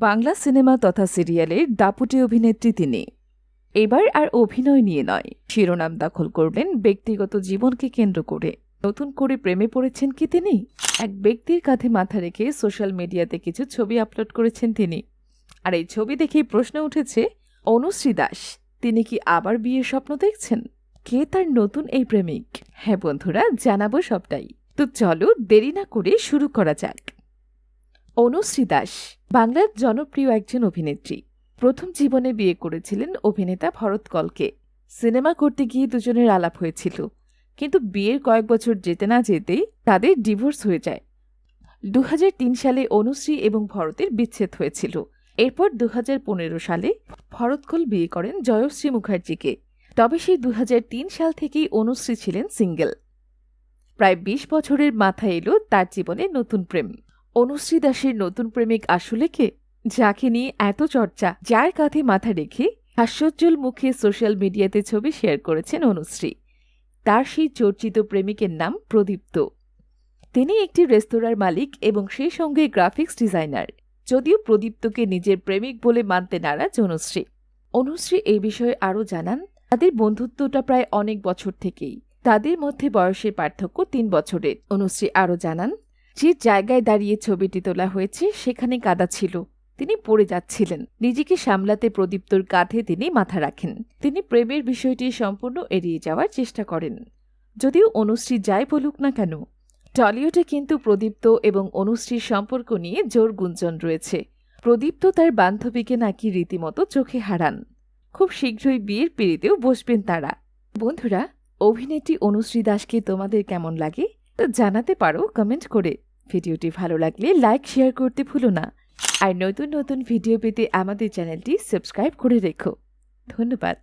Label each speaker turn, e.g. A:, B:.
A: Bangla cinema তথা সিরিয়ালের দাপুটে অভিনেত্রী তিনি। এবার আর অভিনয় নিয়ে নয়। শিরোনাম দখল করলেন ব্যক্তিগত জীবনকে কেন্দ্র করে। নতুন করে প্রেমে পড়েছেন কি তিনি? এক ব্যক্তির কাঁধে মাথা রেখে সোশ্যাল মিডিয়াতে কিছু ছবি আপলোড করেছেন তিনি। আর এই ছবি দেখেই প্রশ্ন উঠেছে, অনুশ্রী দাস, তিনি কি আবার বিয়ের স্বপ্ন দেখছেন? কে তার নতুন এই প্রেমিক? হ্যাঁ বন্ধুরা, জানাব সবটাই। তো চলো দেরি না করে শুরু করা যাক। অনুশ্রী দাস, বাংলার জনপ্রিয় একজন অভিনেত্রী। প্রথম জীবনে বিয়ে করেছিলেন অভিনেতা ভরত কলকে। সিনেমা করতে গিয়ে দুজনের আলাপ হয়েছিল। কিন্তু বিয়ের কয়েক বছর যেতে না যেতেই তাদের ডিভোর্স হয়ে যায়। দু হাজার তিন সালে অনুশ্রী এবং ভরতের বিচ্ছেদ হয়েছিল। এরপর দু হাজার পনেরো সালে ভরতকল বিয়ে করেন জয়শ্রী মুখার্জিকে। তবে সেই দু হাজার তিন সাল থেকেই অনুশ্রী ছিলেন সিঙ্গেল। প্রায় ২০ বছরের মাথায় এলো তার জীবনে নতুন প্রেম। অনুশ্রী দাসের নতুন প্রেমিক আসলে কে? যাকে নিয়ে এত চর্চা, যার কাঁধে মাথা রেখে হাস্যোজ্জ্বল মুখে সোশ্যাল মিডিয়াতে ছবি শেয়ার করেছেন অনুশ্রী। তার সেই চর্চিত প্রেমিকের নাম প্রদীপ্ত। তিনি একটি রেস্তোরাঁর মালিক এবং সেই সঙ্গে গ্রাফিক্স ডিজাইনার। যদিও প্রদীপ্তকে নিজের প্রেমিক বলে মানতে নারাজ অনুশ্রী। অনুশ্রী এই বিষয়ে আরও জানান, তাদের বন্ধুত্বটা প্রায় অনেক বছর থেকেই। তাদের মধ্যে বয়সের পার্থক্য তিন বছরের, অনুশ্রী আরও জানান। যে জায়গায় দাঁড়িয়ে ছবিটি তোলা হয়েছে, সেখানে কাদা ছিল। তিনি পড়ে যাচ্ছিলেন। নিজেকে সামলাতে প্রদীপ্তর কাঁধে তিনি মাথা রাখেন। তিনি প্রেমের বিষয়টি সম্পূর্ণ এড়িয়ে যাওয়ার চেষ্টা করেন। যদিও অনুশ্রী যাই বলুক না কেন, টলিউডে কিন্তু প্রদীপ্ত এবং অনুশ্রীর সম্পর্ক নিয়ে জোর গুঞ্জন রয়েছে। প্রদীপ্ত তার বান্ধবীকে নাকি রীতিমতো চোখে হারান। খুব শীঘ্রই বিয়ের পিড়িতেও বসবেন তারা। বন্ধুরা, অভিনেত্রী অনুশ্রী দাসকে তোমাদের কেমন লাগে? তা জানাতে পারো কমেন্ট করে। ভিডিওটি ভালো লাগলে লাইক শেয়ার করতে ভুলো না। আর নতুন নতুন ভিডিও পেতে আমাদের চ্যানেলটি সাবস্ক্রাইব করে রেখো। ধন্যবাদ।